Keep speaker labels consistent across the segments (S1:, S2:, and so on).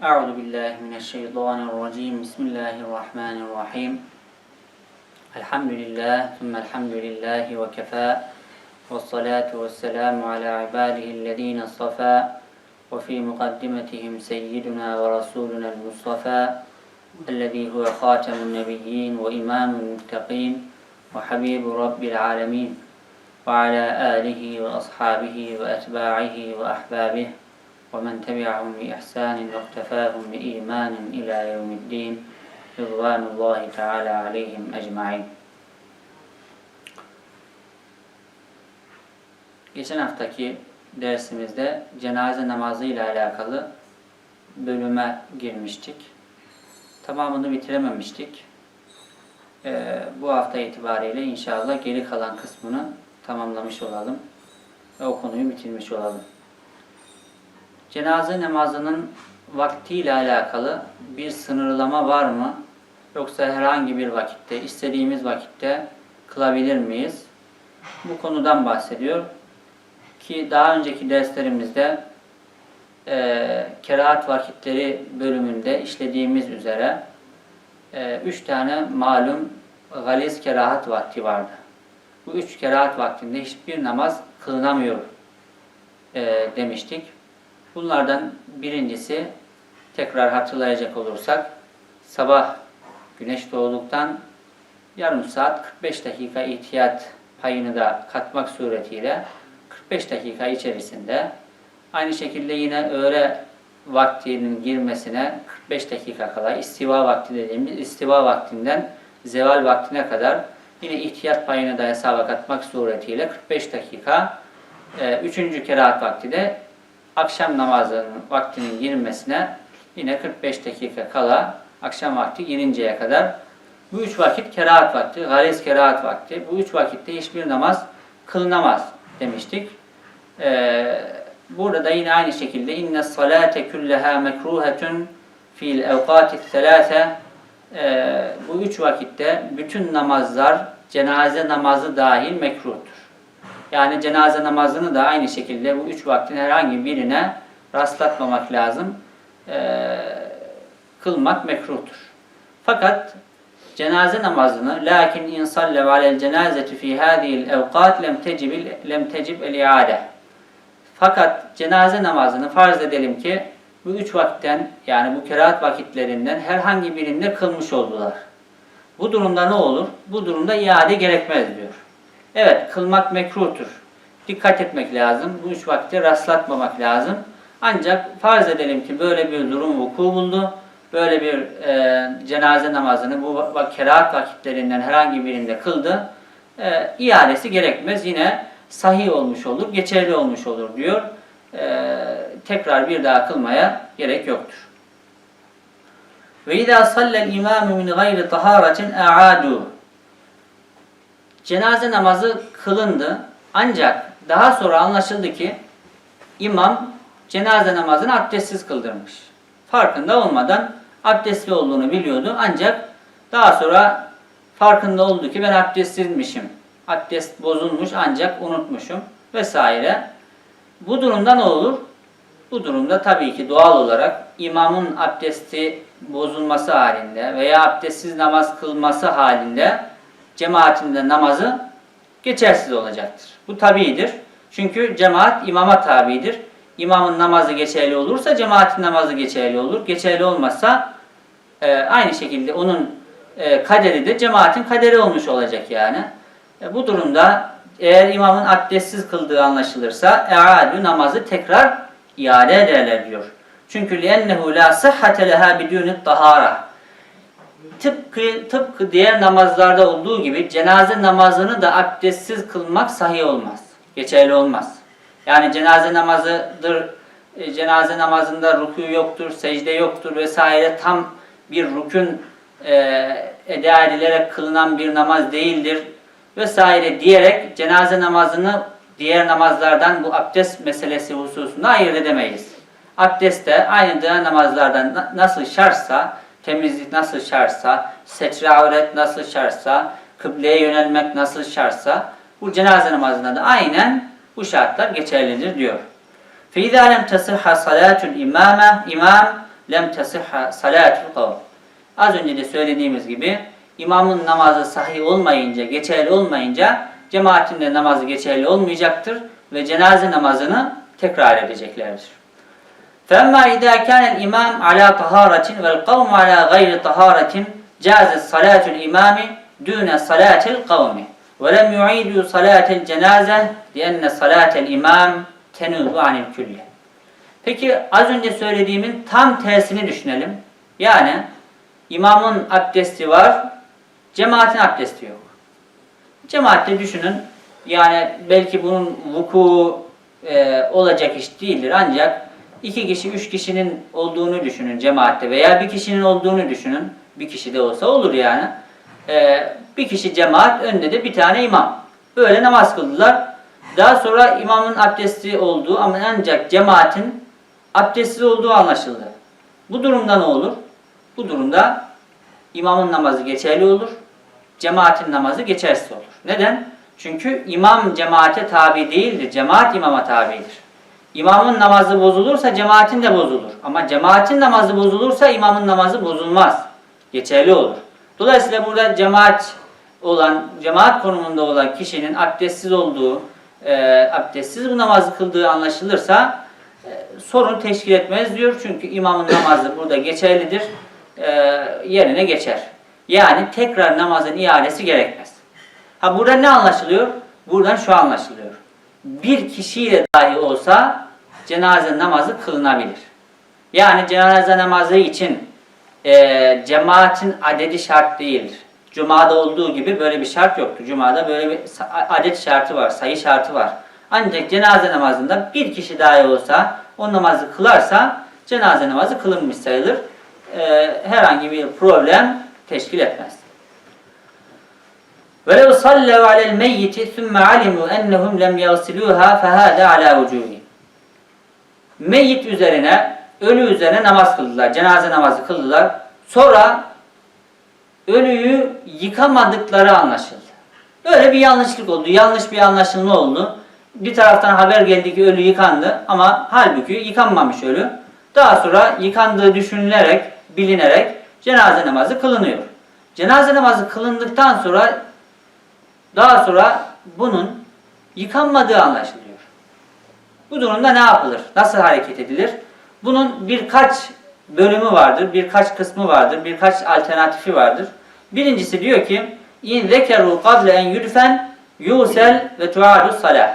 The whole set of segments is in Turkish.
S1: أعوذ بالله من الشيطان الرجيم. بسم الله الرحمن الرحيم. الحمد لله ثم الحمد لله وكفى. والصلاة والسلام على عباده الذين اصطفى. وفي مقدمتهم سيدنا ورسولنا المصطفى الذي هو خاتم النبيين وإمام المتقين وحبيب رب العالمين. وعلى آله وأصحابه وأتباعه وأحبابه. ومن تبعهم بإحسان واقتفاهم بإيمان إلى يوم الدين رضوان الله تعالى عليهم أجمعين Geçen haftaki dersimizde cenaze namazı ile alakalı bölüme girmiştik. Tamamını bitirememiştik. Ee, bu hafta itibariyle inşallah geri kalan kısmını tamamlamış olalım ve o konuyu bitirmiş olalım. Cenaze namazının vaktiyle alakalı bir sınırlama var mı? Yoksa herhangi bir vakitte, istediğimiz vakitte kılabilir miyiz? Bu konudan bahsediyor. Ki daha önceki derslerimizde e, kerahat vakitleri bölümünde işlediğimiz üzere e, üç tane malum galiz kerahat vakti vardı. Bu üç kerahat vaktinde hiçbir namaz kılınamıyor e, demiştik. Bunlardan birincisi tekrar hatırlayacak olursak sabah güneş doğduktan yarım saat 45 dakika ihtiyat payını da katmak suretiyle 45 dakika içerisinde aynı şekilde yine öğle vaktinin girmesine 45 dakika kala istiva vakti dediğimiz istiva vaktinden zeval vaktine kadar yine ihtiyat payını da hesaba katmak suretiyle 45 dakika e, üçüncü kerahat vakti de akşam namazının vaktinin girmesine yine 45 dakika kala akşam vakti girinceye kadar bu üç vakit kerahat vakti, galiz kerahat vakti. Bu üç vakitte hiçbir namaz kılınamaz demiştik. Ee, burada da yine aynı şekilde inne salate kulleha mekruhetun fil evkati selase ee, bu üç vakitte bütün namazlar cenaze namazı dahil mekruhtur. Yani cenaze namazını da aynı şekilde bu üç vaktin herhangi birine rastlatmamak lazım. Ee, kılmak mekruhtur. Fakat cenaze namazını lakin in salle alel cenazeti fi hadihi'l evkat lem tecib lem tecib el iade. Fakat cenaze namazını farz edelim ki bu üç vakitten yani bu kerahat vakitlerinden herhangi birinde kılmış oldular. Bu durumda ne olur? Bu durumda iade gerekmez diyor. Evet kılmak mekruhtur. Dikkat etmek lazım. Bu üç vakti rastlatmamak lazım. Ancak farz edelim ki böyle bir durum vuku buldu. Böyle bir e, cenaze namazını bu kerahat vakitlerinden herhangi birinde kıldı. E, iadesi gerekmez. Yine sahih olmuş olur, geçerli olmuş olur diyor. E, tekrar bir daha kılmaya gerek yoktur. Ve izâ sallel imâmu min gayri tahâretin a'âdû. Cenaze namazı kılındı. Ancak daha sonra anlaşıldı ki imam cenaze namazını abdestsiz kıldırmış. Farkında olmadan abdestli olduğunu biliyordu. Ancak daha sonra farkında oldu ki ben abdestsizmişim. Abdest bozulmuş ancak unutmuşum vesaire. Bu durumda ne olur? Bu durumda tabii ki doğal olarak imamın abdesti bozulması halinde veya abdestsiz namaz kılması halinde cemaatinde namazı geçersiz olacaktır. Bu tabidir. Çünkü cemaat imama tabidir. İmamın namazı geçerli olursa cemaatin namazı geçerli olur. Geçerli olmazsa e, aynı şekilde onun e, kaderi de cemaatin kaderi olmuş olacak yani. E, bu durumda eğer imamın abdestsiz kıldığı anlaşılırsa e'adü namazı tekrar iade ederler diyor. Çünkü لِأَنَّهُ لَا صَحَّةَ لَهَا بِدُونِ الطَّهَارَةِ Tıpkı, tıpkı diğer namazlarda olduğu gibi cenaze namazını da abdestsiz kılmak sahih olmaz. Geçerli olmaz. Yani cenaze namazıdır, e, cenaze namazında rükû yoktur, secde yoktur vesaire tam bir rükün e, eda edilerek kılınan bir namaz değildir vesaire diyerek cenaze namazını diğer namazlardan bu abdest meselesi hususunda ayırt edemeyiz. Abdest de aynı diğer namazlardan nasıl şartsa, temizlik nasıl şartsa, setre avret nasıl şartsa, kıbleye yönelmek nasıl şartsa bu cenaze namazında da aynen bu şartlar geçerlidir diyor. فَاِذَا لَمْ تَصِحَّ صَلَاتُ الْاِمَامَ İmam lem tesihha salatul kavm. Az önce de söylediğimiz gibi imamın namazı sahih olmayınca, geçerli olmayınca cemaatin de namazı geçerli olmayacaktır ve cenaze namazını tekrar edeceklerdir. فَاَمَّا اِذَا كَانَ الْاِمَامِ عَلَى طَهَارَةٍ وَالْقَوْمُ عَلَى غَيْرِ طَهَارَةٍ جَازَ صَلَاةُ الْاِمَامِ دُونَ صَلَاةِ الْقَوْمِ وَلَمْ يُعِيدُوا صَلَاةَ الْجَنَازَةِ لِأَنَّ صَلَاةَ الْاِمَامِ تَنُوبُ عَنِ الْكُلِّ Peki az önce söylediğimin tam tersini düşünelim. Yani imamın abdesti var, cemaatin abdesti yok. Cemaatte düşünün, yani belki bunun vuku e, olacak iş değildir ancak iki kişi, üç kişinin olduğunu düşünün cemaatte veya bir kişinin olduğunu düşünün. Bir kişi de olsa olur yani. E, bir kişi cemaat, önde de bir tane imam. Böyle namaz kıldılar. Daha sonra imamın abdesti olduğu ama ancak cemaatin abdestsiz olduğu anlaşıldı. Bu durumda ne olur? Bu durumda imamın namazı geçerli olur. Cemaatin namazı geçersiz olur. Neden? Çünkü imam cemaate tabi değildir. Cemaat imama tabidir. İmamın namazı bozulursa cemaatin de bozulur. Ama cemaatin namazı bozulursa imamın namazı bozulmaz. Geçerli olur. Dolayısıyla burada cemaat olan, cemaat konumunda olan kişinin abdestsiz olduğu, e, abdestsiz bu namazı kıldığı anlaşılırsa e, sorun teşkil etmez diyor. Çünkü imamın namazı burada geçerlidir. E, yerine geçer. Yani tekrar namazın iadesi gerekmez. Ha burada ne anlaşılıyor? Buradan şu anlaşılıyor. Bir kişiyle dahi olsa cenaze namazı kılınabilir. Yani cenaze namazı için e, cemaatin adedi şart değildir. Cuma'da olduğu gibi böyle bir şart yoktu. Cuma'da böyle bir adet şartı var, sayı şartı var. Ancak cenaze namazında bir kişi dahi olsa o namazı kılarsa cenaze namazı kılınmış sayılır. E, herhangi bir problem teşkil etmez. وَلَوْ صَلَّوْا عَلَى الْمَيِّتِ ثُمَّ عَلِمُوا أَنَّهُمْ لَمْ يَغْسِلُوهَا فَهَذَا عَلَى وُجُوهِ Meyyit üzerine, ölü üzerine namaz kıldılar. Cenaze namazı kıldılar. Sonra ölüyü yıkamadıkları anlaşıldı. Böyle bir yanlışlık oldu. Yanlış bir anlaşılma oldu. Bir taraftan haber geldi ki ölü yıkandı ama halbuki yıkanmamış ölü. Daha sonra yıkandığı düşünülerek, bilinerek cenaze namazı kılınıyor. Cenaze namazı kılındıktan sonra daha sonra bunun yıkanmadığı anlaşılıyor. Bu durumda ne yapılır? Nasıl hareket edilir? Bunun birkaç bölümü vardır, birkaç kısmı vardır, birkaç alternatifi vardır. Birincisi diyor ki in zekeru kable en yudfen yusel ve tuadu salah.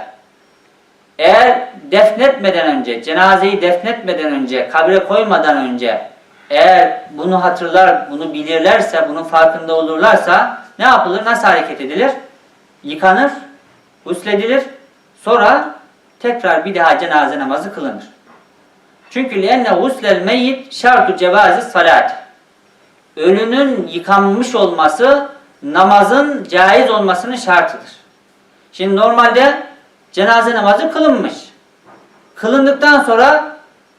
S1: Eğer defnetmeden önce, cenazeyi defnetmeden önce, kabre koymadan önce eğer bunu hatırlar, bunu bilirlerse, bunun farkında olurlarsa ne yapılır? Nasıl hareket edilir? Yıkanır, husledilir. Sonra tekrar bir daha cenaze namazı kılınır. Çünkü lenne huslel meyyit şartu cevazi salat. Ölünün yıkanmış olması namazın caiz olmasının şartıdır. Şimdi normalde cenaze namazı kılınmış. Kılındıktan sonra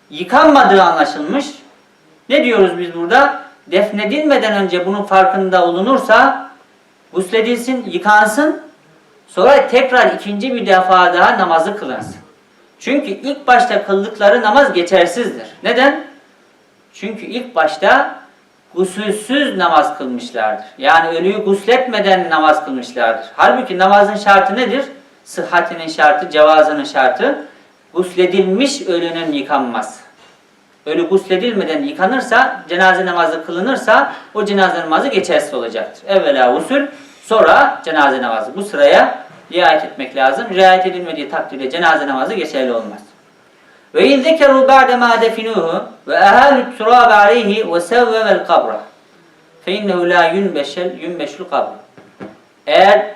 S1: yıkanmadığı anlaşılmış. Ne diyoruz biz burada? Defnedilmeden önce bunun farkında olunursa gusledilsin, yıkansın. Sonra tekrar ikinci bir defa daha namazı kılınsın. Çünkü ilk başta kıldıkları namaz geçersizdir. Neden? Çünkü ilk başta gusülsüz namaz kılmışlardır. Yani ölüyü gusletmeden namaz kılmışlardır. Halbuki namazın şartı nedir? Sıhhatinin şartı, cevazının şartı gusledilmiş ölünün yıkanması. Ölü gusledilmeden yıkanırsa, cenaze namazı kılınırsa o cenaze namazı geçersiz olacaktır. Evvela usul, sonra cenaze namazı. Bu sıraya riayet etmek lazım. Riayet edilmediği takdirde cenaze namazı geçerli olmaz. Ve in zekeru ba'de ma definuhu ve ehalu turab aleyhi ve sevvevel kabra fe innehu la yunbeşel yunbeşul kabr. Eğer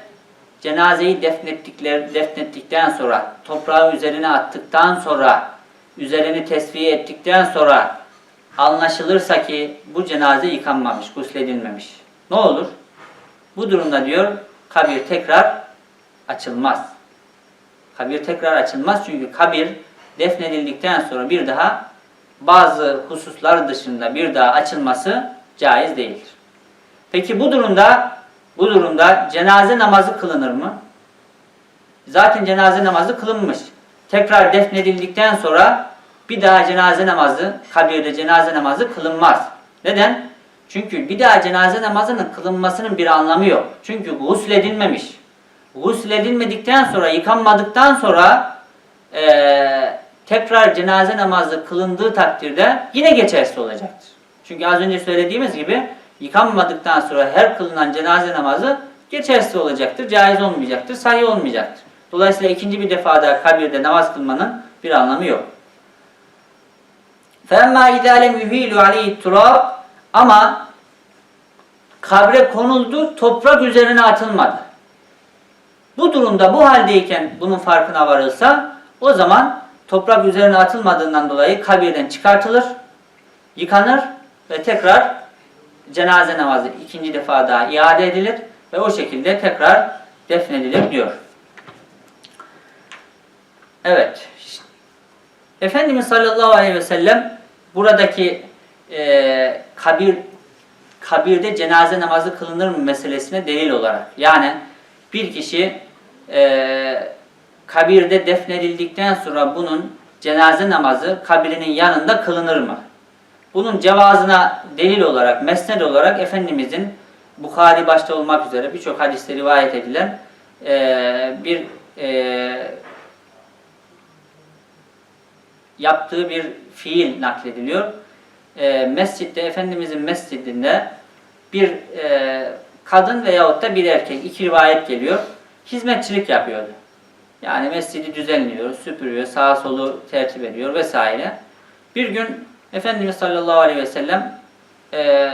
S1: cenazeyi defnettikler, defnettikten sonra, toprağı üzerine attıktan sonra, üzerini tesviye ettikten sonra anlaşılırsa ki bu cenaze yıkanmamış, gusledilmemiş. Ne olur? Bu durumda diyor kabir tekrar açılmaz. Kabir tekrar açılmaz çünkü kabir defnedildikten sonra bir daha bazı hususlar dışında bir daha açılması caiz değildir. Peki bu durumda bu durumda cenaze namazı kılınır mı? Zaten cenaze namazı kılınmış. Tekrar defnedildikten sonra bir daha cenaze namazı, kabirde cenaze namazı kılınmaz. Neden? Çünkü bir daha cenaze namazının kılınmasının bir anlamı yok. Çünkü gusledilmemiş. Gusledilmedikten sonra, yıkanmadıktan sonra eee, tekrar cenaze namazı kılındığı takdirde yine geçersiz olacaktır. Çünkü az önce söylediğimiz gibi yıkanmadıktan sonra her kılınan cenaze namazı geçersiz olacaktır, caiz olmayacaktır, sahih olmayacaktır. Dolayısıyla ikinci bir defa daha kabirde namaz kılmanın bir anlamı yok. فَاَمَّا اِذَا لَمْ يُهِيلُ عَلَيْهِ التُّرَابِ ama kabre konuldu, toprak üzerine atılmadı. Bu durumda bu haldeyken bunun farkına varılsa o zaman toprak üzerine atılmadığından dolayı kabirden çıkartılır, yıkanır ve tekrar cenaze namazı ikinci defa daha iade edilir ve o şekilde tekrar defnedilir diyor. Evet. Efendimiz sallallahu aleyhi ve sellem buradaki e, kabir kabirde cenaze namazı kılınır mı meselesine delil olarak yani bir kişi e, kabirde defnedildikten sonra bunun cenaze namazı kabirinin yanında kılınır mı? Bunun cevazına delil olarak, mesned olarak Efendimizin Bukhari başta olmak üzere birçok hadiste rivayet edilen e, bir e, yaptığı bir fiil naklediliyor. E, mescitte, Efendimizin mescidinde bir e, kadın veyahut da bir erkek, iki rivayet geliyor. Hizmetçilik yapıyordu. Yani mescidi düzenliyor, süpürüyor, sağa solu tertip ediyor vesaire. Bir gün Efendimiz sallallahu aleyhi ve sellem e,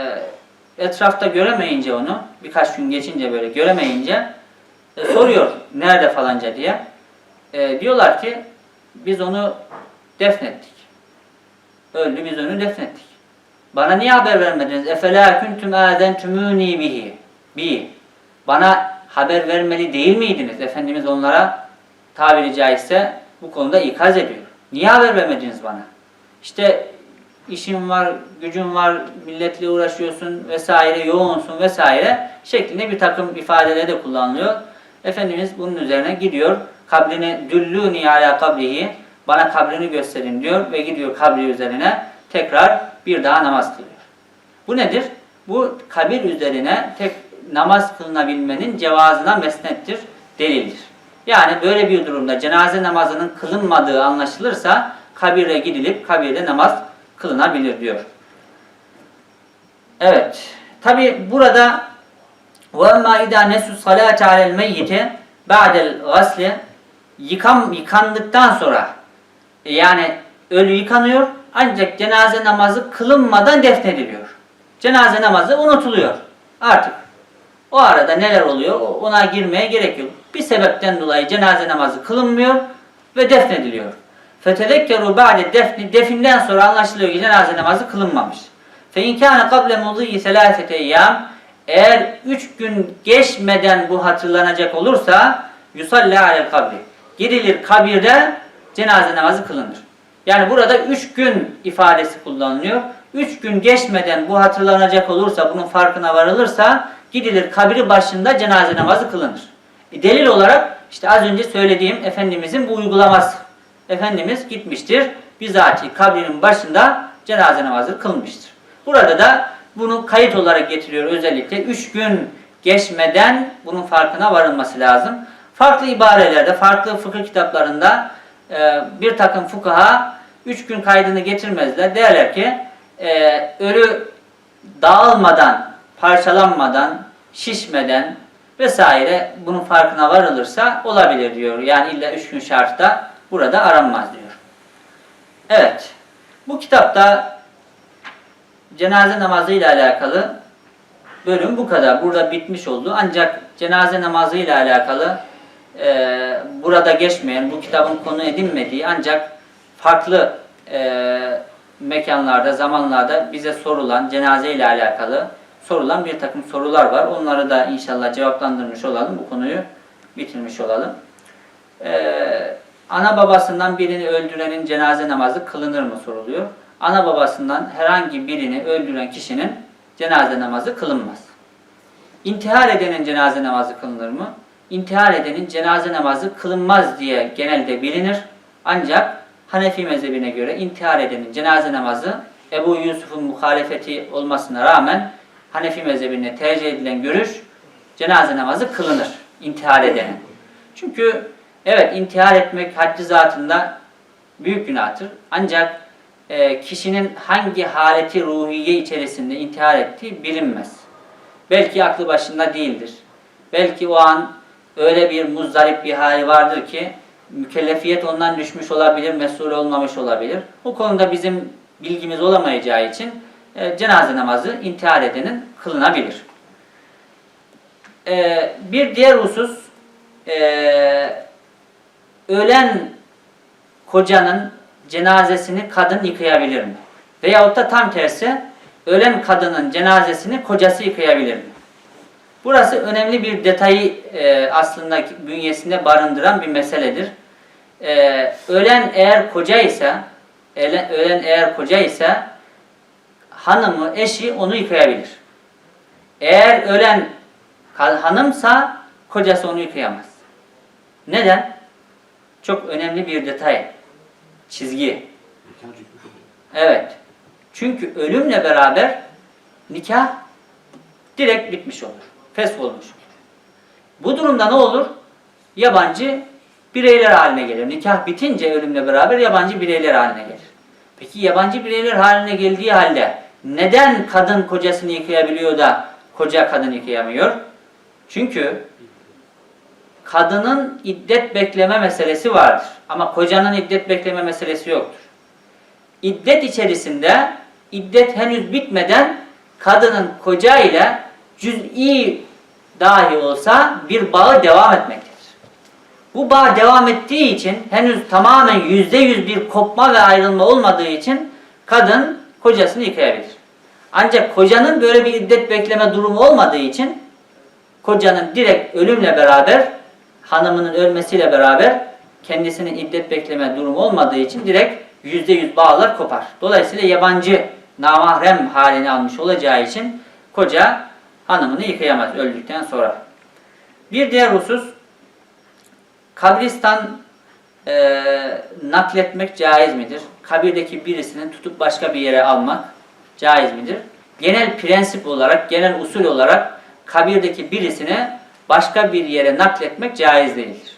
S1: etrafta göremeyince onu, birkaç gün geçince böyle göremeyince e, soruyor nerede falanca diye. E, diyorlar ki biz onu defnettik. Öldü biz onu defnettik. Bana niye haber vermediniz? Efela kuntum adentumuni bihi. Bi. Bana haber vermeli değil miydiniz? Efendimiz onlara tabiri caizse bu konuda ikaz ediyor. Niye haber vermediniz bana? İşte işim var, gücüm var, milletle uğraşıyorsun vesaire, yoğunsun vesaire şeklinde bir takım ifadeler de kullanılıyor. Efendimiz bunun üzerine gidiyor. Kabrini düllûni ala kabrihi bana kabrini gösterin diyor ve gidiyor kabri üzerine tekrar bir daha namaz kılıyor. Bu nedir? Bu kabir üzerine tek namaz kılınabilmenin cevazına mesnettir, delildir. Yani böyle bir durumda cenaze namazının kılınmadığı anlaşılırsa kabire gidilip kabirde namaz kılınabilir diyor. Evet. Tabi burada وَاَمَّا اِذَا نَسُوا الصَّلَاةَ عَلَى الْمَيِّتِ بَعْدَ الْغَسْلِ Yıkan, yıkandıktan sonra e, yani ölü yıkanıyor ancak cenaze namazı kılınmadan defnediliyor. Cenaze namazı unutuluyor. Artık o arada neler oluyor ona girmeye gerek yok. Bir sebepten dolayı cenaze namazı kılınmıyor ve defnediliyor. Fetedekkeru ba'de defni definden sonra anlaşılıyor ki cenaze namazı kılınmamış. Fe inkâne kable mudî selâsete eyyâm eğer üç gün geçmeden bu hatırlanacak olursa yusallâ alel kabri. Gidilir kabirde cenaze namazı kılınır. Yani burada üç gün ifadesi kullanılıyor. Üç gün geçmeden bu hatırlanacak olursa, bunun farkına varılırsa gidilir kabri başında cenaze namazı kılınır. E, delil olarak işte az önce söylediğim Efendimizin bu uygulaması. Efendimiz gitmiştir, bizatihi kabrinin başında cenaze namazı kılmıştır. Burada da bunu kayıt olarak getiriyor özellikle. Üç gün geçmeden bunun farkına varılması lazım. Farklı ibarelerde, farklı fıkıh kitaplarında e, bir takım fukaha üç gün kaydını getirmezler. Derler ki e, ölü dağılmadan, parçalanmadan, şişmeden vesaire bunun farkına varılırsa olabilir diyor. Yani illa üç gün şartta burada aranmaz diyor. Evet. Bu kitapta cenaze namazı ile alakalı bölüm bu kadar. Burada bitmiş oldu. Ancak cenaze namazı ile alakalı e, burada geçmeyen, bu kitabın konu edinmediği ancak farklı e, mekanlarda, zamanlarda bize sorulan, cenaze ile alakalı sorulan bir takım sorular var. Onları da inşallah cevaplandırmış olalım. Bu konuyu bitirmiş olalım. Ee, ana babasından birini öldürenin cenaze namazı kılınır mı soruluyor. Ana babasından herhangi birini öldüren kişinin cenaze namazı kılınmaz. İntihar edenin cenaze namazı kılınır mı? İntihar edenin cenaze namazı kılınmaz diye genelde bilinir. Ancak Hanefi mezhebine göre intihar edenin cenaze namazı Ebu Yusuf'un muhalefeti olmasına rağmen Hanefi mezhebine tercih edilen görüş cenaze namazı kılınır intihar edenin. Çünkü evet intihar etmek haddi zatında büyük günahtır. Ancak e, kişinin hangi haleti ruhiye içerisinde intihar ettiği bilinmez. Belki aklı başında değildir. Belki o an öyle bir muzdarip bir hali vardır ki mükellefiyet ondan düşmüş olabilir, mesul olmamış olabilir. O konuda bizim bilgimiz olamayacağı için e, cenaze namazı intihar edenin kılınabilir. E, bir diğer husus e, ölen kocanın cenazesini kadın yıkayabilir mi? Veyahut da tam tersi ölen kadının cenazesini kocası yıkayabilir mi? Burası önemli bir detayı e, aslında bünyesinde barındıran bir meseledir. E, ölen eğer koca ise, ölen, ölen eğer koca ise hanımı, eşi onu yıkayabilir. Eğer ölen hanımsa kocası onu yıkayamaz. Neden? Çok önemli bir detay. Çizgi. Evet. Çünkü ölümle beraber nikah direkt bitmiş olur. Fesх olmuş. Bu durumda ne olur? Yabancı bireyler haline gelir. Nikah bitince ölümle beraber yabancı bireyler haline gelir. Peki yabancı bireyler haline geldiği halde neden kadın kocasını yıkayabiliyor da koca kadın yıkayamıyor? Çünkü kadının iddet bekleme meselesi vardır. Ama kocanın iddet bekleme meselesi yoktur. İddet içerisinde iddet henüz bitmeden kadının koca ile cüz'i dahi olsa bir bağı devam etmektedir. Bu bağ devam ettiği için henüz tamamen yüzde yüz bir kopma ve ayrılma olmadığı için kadın kocasını yıkayabilir. Ancak kocanın böyle bir iddet bekleme durumu olmadığı için kocanın direkt ölümle beraber hanımının ölmesiyle beraber kendisinin iddet bekleme durumu olmadığı için direkt yüzde yüz bağlar kopar. Dolayısıyla yabancı namahrem halini almış olacağı için koca hanımını yıkayamaz öldükten sonra. Bir diğer husus kabristan e, nakletmek caiz midir? Kabirdeki birisinin tutup başka bir yere almak caiz midir? Genel prensip olarak, genel usul olarak kabirdeki birisini başka bir yere nakletmek caiz değildir.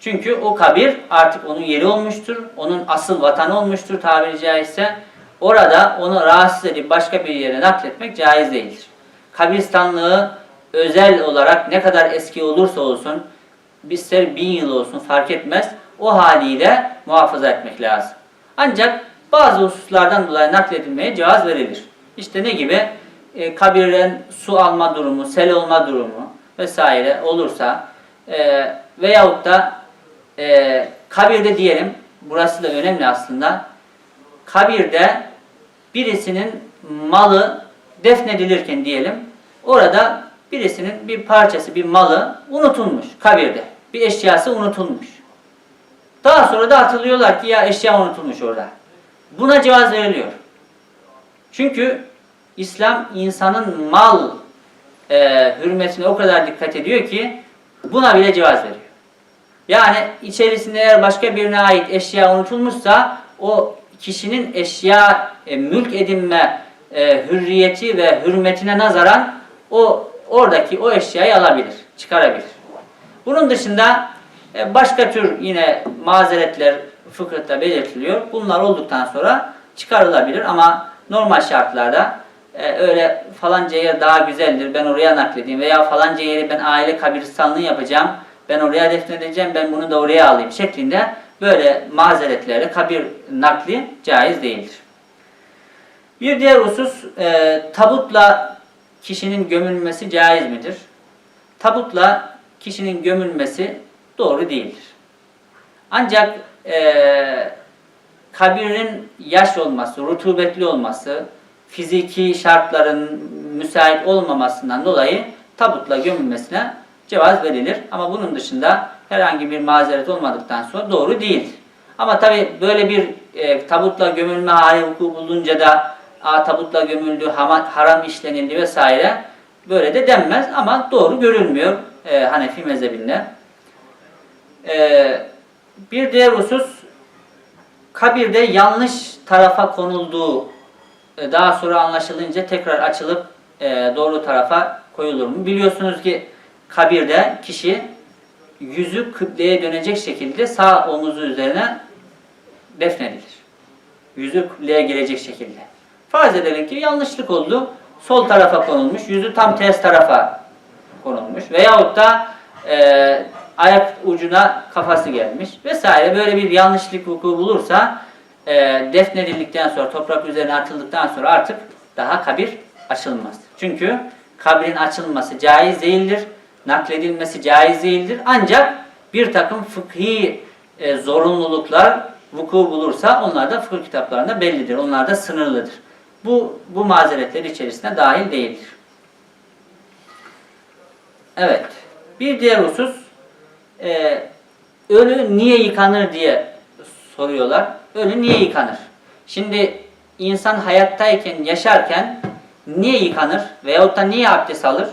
S1: Çünkü o kabir artık onun yeri olmuştur, onun asıl vatanı olmuştur tabiri caizse. Orada onu rahatsız edip başka bir yere nakletmek caiz değildir. Kabristanlığı özel olarak ne kadar eski olursa olsun, ister bin yıl olsun fark etmez, o haliyle muhafaza etmek lazım. Ancak bazı hususlardan dolayı nakledilmeye cevaz verilir. İşte ne gibi? E, kabirden su alma durumu, sel olma durumu vesaire olursa e, veyahut da e, kabirde diyelim, burası da önemli aslında, kabirde birisinin malı defnedilirken diyelim, orada birisinin bir parçası, bir malı unutulmuş kabirde. Bir eşyası unutulmuş. Daha sonra da hatırlıyorlar ki ya eşya unutulmuş orada. Buna cevaz veriliyor. Çünkü İslam insanın mal e, hürmetine o kadar dikkat ediyor ki buna bile cevaz veriyor. Yani içerisinde eğer başka birine ait eşya unutulmuşsa o kişinin eşya e, mülk edinme e, hürriyeti ve hürmetine nazaran o oradaki o eşyayı alabilir, çıkarabilir. Bunun dışında e, başka tür yine mazeretler fıkıhta belirtiliyor. Bunlar olduktan sonra çıkarılabilir ama normal şartlarda e, öyle falanca yer daha güzeldir ben oraya nakledeyim veya falanca yeri ben aile kabristanlığı yapacağım ben oraya defnedeceğim ben bunu da oraya alayım şeklinde böyle mazeretlerle kabir nakli caiz değildir. Bir diğer husus e, tabutla kişinin gömülmesi caiz midir? Tabutla kişinin gömülmesi doğru değildir. Ancak e, kabirin yaş olması, rutubetli olması, fiziki şartların müsait olmamasından dolayı tabutla gömülmesine cevaz verilir. Ama bunun dışında herhangi bir mazeret olmadıktan sonra doğru değil. Ama tabi böyle bir e, tabutla gömülme hali bulunca da tabutla gömüldü, haram işlenildi vesaire böyle de denmez ama doğru görülmüyor e, Hanefi mezhebinde. E, bir diğer husus kabirde yanlış tarafa konulduğu e, daha sonra anlaşılınca tekrar açılıp e, doğru tarafa koyulur mu? Biliyorsunuz ki kabirde kişi yüzü kıbleye dönecek şekilde sağ omuzu üzerine defnedilir. Yüzü kıbleye gelecek şekilde. Farz edelim ki yanlışlık oldu. Sol tarafa konulmuş, yüzü tam ters tarafa konulmuş. Veyahut da e, ayak ucuna kafası gelmiş vesaire. Böyle bir yanlışlık vuku bulursa e, defnedildikten sonra, toprak üzerine atıldıktan sonra artık daha kabir açılmaz. Çünkü kabrin açılması caiz değildir. Nakledilmesi caiz değildir. Ancak bir takım fıkhi e, zorunluluklar vuku bulursa onlar da fıkıh kitaplarında bellidir. Onlar da sınırlıdır. Bu, bu mazeretler içerisine dahil değildir. Evet. Bir diğer husus e, ölü niye yıkanır diye soruyorlar. Ölü niye yıkanır? Şimdi insan hayattayken, yaşarken niye yıkanır? Veyahut da niye abdest alır?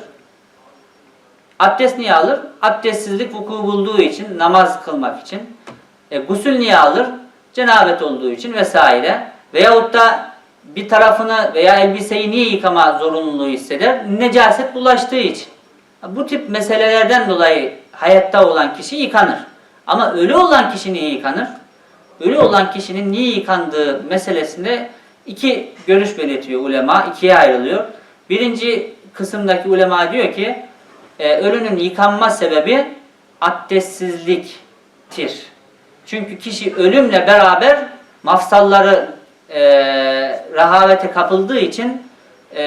S1: Abdest niye alır? Abdestsizlik vuku bulduğu için, namaz kılmak için. E, gusül niye alır? Cenabet olduğu için vesaire. Veyahut da bir tarafını veya elbiseyi niye yıkama zorunluluğu hisseder? Necaset bulaştığı için. Bu tip meselelerden dolayı hayatta olan kişi yıkanır. Ama ölü olan kişi niye yıkanır? Ölü olan kişinin niye yıkandığı meselesinde iki görüş belirtiyor ulema, ikiye ayrılıyor. Birinci kısımdaki ulema diyor ki, e, ölünün yıkanma sebebi abdestsizliktir. Çünkü kişi ölümle beraber mafsalları e, rahavete kapıldığı için e,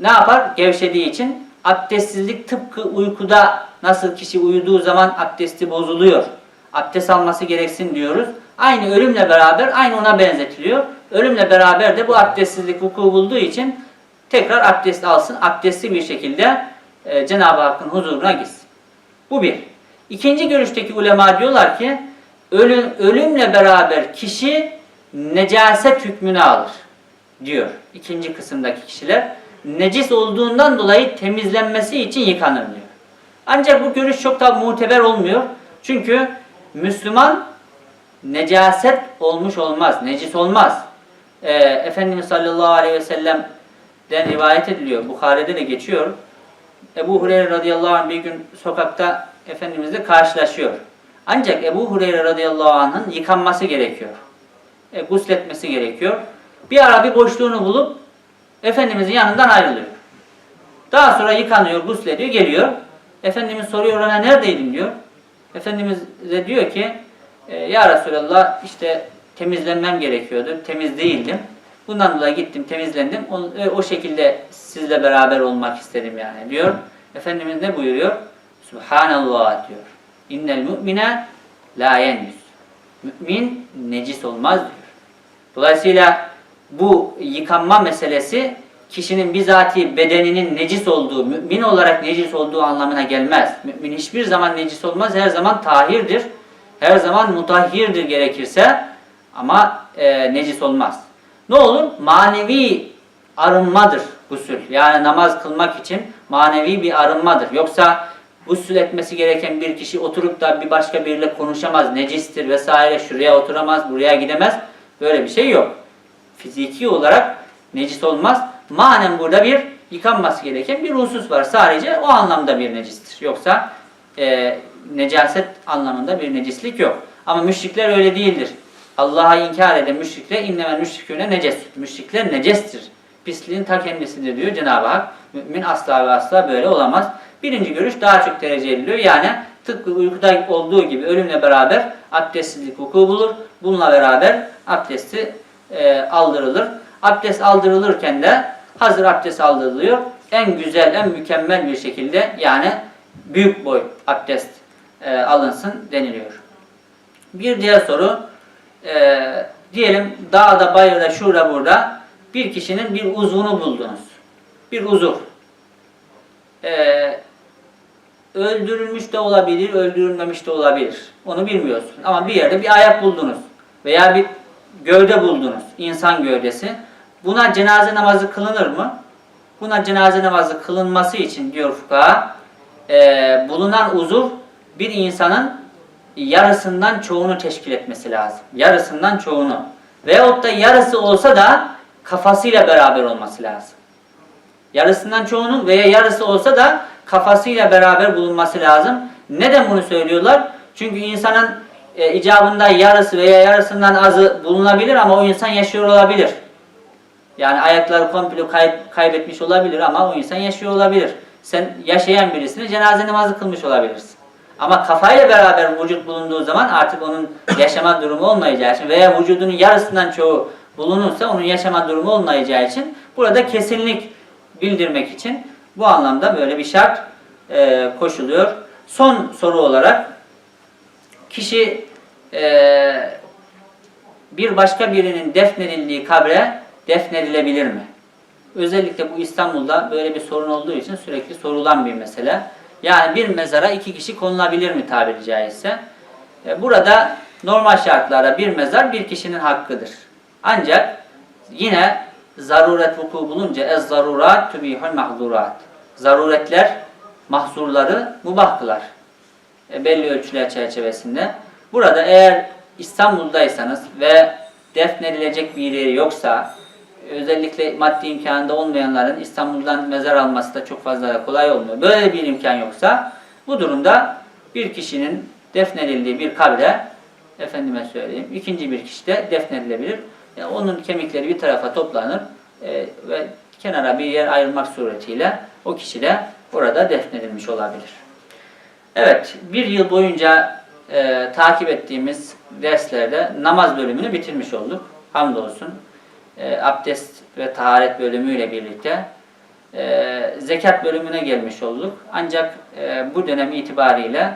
S1: ne yapar? Gevşediği için abdestsizlik tıpkı uykuda nasıl kişi uyuduğu zaman abdesti bozuluyor. Abdest alması gereksin diyoruz. Aynı ölümle beraber aynı ona benzetiliyor. Ölümle beraber de bu abdestsizlik vuku bulduğu için tekrar abdest alsın. Abdestli bir şekilde e, Cenab-ı Hakk'ın huzuruna gitsin. Bu bir. İkinci görüşteki ulema diyorlar ki ölüm, ölümle beraber kişi necaset hükmünü alır diyor. İkinci kısımdaki kişiler. Necis olduğundan dolayı temizlenmesi için yıkanır diyor. Ancak bu görüş çok da muteber olmuyor. Çünkü Müslüman necaset olmuş olmaz, necis olmaz. Ee, Efendimiz sallallahu aleyhi ve sellem'den rivayet ediliyor. Bukhari'de de geçiyor. Ebu Hureyre radıyallahu anh bir gün sokakta Efendimizle karşılaşıyor. Ancak Ebu Hureyre radıyallahu anh'ın yıkanması gerekiyor. E, gusletmesi gerekiyor. Bir ara bir boşluğunu bulup Efendimizin yanından ayrılıyor. Daha sonra yıkanıyor, guslediyor, geliyor. Efendimiz soruyor ona neredeydin diyor. Efendimiz de diyor ki e, Ya Resulallah işte temizlenmem gerekiyordu. Temiz değildim. Bundan dolayı gittim temizlendim. O, e, o şekilde sizle beraber olmak istedim yani diyor. Efendimiz ne buyuruyor? Subhanallah diyor. İnnel mu'mine la yenüs. Mümin necis olmaz diyor. Dolayısıyla bu yıkanma meselesi kişinin bizatihi bedeninin necis olduğu, mümin olarak necis olduğu anlamına gelmez. Mümin hiçbir zaman necis olmaz, her zaman tahirdir. Her zaman mutahhirdir gerekirse ama e, necis olmaz. Ne olur? Manevi arınmadır gusül. Yani namaz kılmak için manevi bir arınmadır. Yoksa gusül etmesi gereken bir kişi oturup da bir başka biriyle konuşamaz, necistir vesaire, şuraya oturamaz, buraya gidemez. Böyle bir şey yok. Fiziki olarak necis olmaz. Manen burada bir yıkanması gereken bir husus var. Sadece o anlamda bir necistir. Yoksa e, necaset anlamında bir necislik yok. Ama müşrikler öyle değildir. Allah'a inkar eden müşrikler innemel müşriküne neces. Müşrikler necestir. Pisliğin ta kendisidir diyor Cenab-ı Hak. Mümin asla ve asla böyle olamaz. Birinci görüş daha çok tercih ediliyor. Yani tıpkı uykuda olduğu gibi ölümle beraber abdestsizlik vuku bulur. Bununla beraber abdesti e, aldırılır. Abdest aldırılırken de hazır abdest aldırılıyor. En güzel, en mükemmel bir şekilde yani büyük boy abdest e, alınsın deniliyor. Bir diğer soru e, diyelim dağda, bayırda, şurada, burada bir kişinin bir uzvunu buldunuz. Bir uzuv. E, öldürülmüş de olabilir, öldürülmemiş de olabilir. Onu bilmiyorsun. Ama bir yerde bir ayak buldunuz. Veya bir gövde buldunuz. insan gövdesi. Buna cenaze namazı kılınır mı? Buna cenaze namazı kılınması için diyor fukaha, e, bulunan uzuv bir insanın yarısından çoğunu teşkil etmesi lazım. Yarısından çoğunu. Veyahut da yarısı olsa da kafasıyla beraber olması lazım. Yarısından çoğunun veya yarısı olsa da kafasıyla beraber bulunması lazım. Neden bunu söylüyorlar? Çünkü insanın e, icabında yarısı veya yarısından azı bulunabilir ama o insan yaşıyor olabilir. Yani ayakları komple kay- kaybetmiş olabilir ama o insan yaşıyor olabilir. Sen yaşayan birisine cenaze namazı kılmış olabilirsin. Ama kafayla beraber vücut bulunduğu zaman artık onun yaşama durumu olmayacağı için veya vücudunun yarısından çoğu bulunursa onun yaşama durumu olmayacağı için burada kesinlik bildirmek için bu anlamda böyle bir şart e, koşuluyor. Son soru olarak kişi e, bir başka birinin defnedildiği kabre defnedilebilir mi? Özellikle bu İstanbul'da böyle bir sorun olduğu için sürekli sorulan bir mesele. Yani bir mezara iki kişi konulabilir mi tabiri caizse? E, Burada normal şartlarda bir mezar bir kişinin hakkıdır. Ancak yine zaruret vuku bulunca ez zarurat tübihul mahzurat. Zaruretler mahzurları mubah kılar e, belli ölçüler çerçevesinde. Burada eğer İstanbul'daysanız ve defnedilecek bir yeri yoksa özellikle maddi imkanında olmayanların İstanbul'dan mezar alması da çok fazla da kolay olmuyor. Böyle bir imkan yoksa bu durumda bir kişinin defnedildiği bir kabre efendime söyleyeyim ikinci bir kişi de defnedilebilir. Yani onun kemikleri bir tarafa toplanır e, ve kenara bir yer ayrılmak suretiyle o kişi de orada defnedilmiş olabilir. Evet, bir yıl boyunca e, takip ettiğimiz derslerde namaz bölümünü bitirmiş olduk. Hamdolsun. E, abdest ve taharet bölümüyle birlikte e, zekat bölümüne gelmiş olduk. Ancak e, bu dönem itibariyle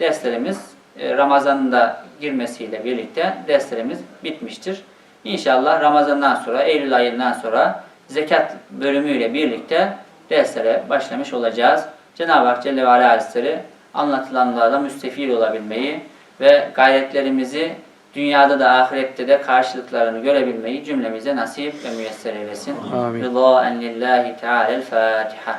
S1: derslerimiz e, Ramazan'ın da girmesiyle birlikte derslerimiz bitmiştir. İnşallah Ramazan'dan sonra, Eylül ayından sonra zekat bölümüyle birlikte derslere başlamış olacağız. Cenab-ı Hak Celle ve Ala Hazretleri anlatılanlarla müstefil olabilmeyi ve gayretlerimizi dünyada da ahirette de karşılıklarını görebilmeyi cümlemize nasip ve müyesser eylesin.
S2: Amin.
S1: Rızaen lillahi teala'l Fatiha.